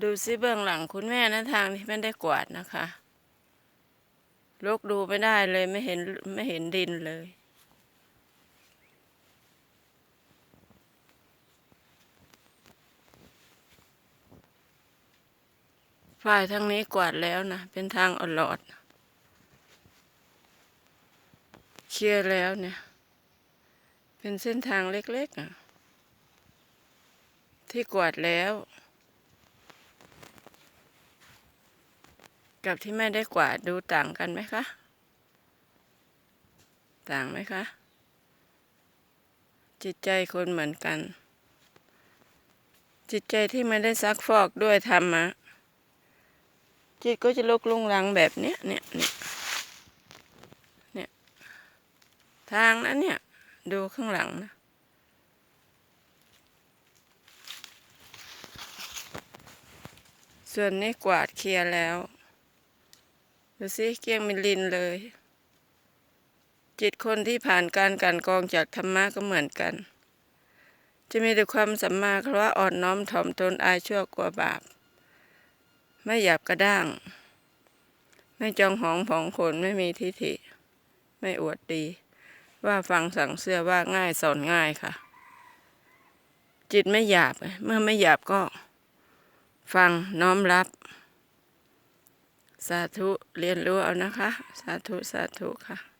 ดูซิเบื้องหลังคุณแม่นะทางที่ไม่ได้กวาดนะคะลกดูไม่ได้เลยไม่เห็นไม่เห็นดินเลย ฝ่ายทางนี้กวาดแล้วนะ เป็นทางอลอด เคลียร์แล้วเนี่ย เป็นเส้นทางเล็กๆที่กวาดแล้ว กับที่ไม่ได้กวาดดูต่างกันไหมคะ ต่างไหมคะ จิตใจคนเหมือนกัน จิตใจที่ไม่ได้ซักฟอกด้วยธรรมะจิตก็จะลุกลุงลังแบบเนี้ยเนี่ยเนี่ยเนี่ยทางนั้นเนี่ย ดูข้างหลังนะส่วนนี้กวาดเคลียร์แล้ว ดูสิเกี้ยงมิลินเลย จิตคนที่ผ่านการกันกองจากธรรมะก็เหมือนกัน จะมีแต่ความสัมมาคารวะอ่อนน้อมถ่อมตนอายชั่วกลัวบาป ไม่หยาบกระด้าง ไม่จองหองผองขนไม่มีทิฐิ ไม่อวดดี ว่าฟังสั่งเสื้อว่าง่ายสอนง่ายค่ะ จิตไม่หยาบ เมื่อไม่หยาบก็ ฟังน้อมรับ สาธุเรียนรู้เอานะคะ สาธุ สาธุค่ะ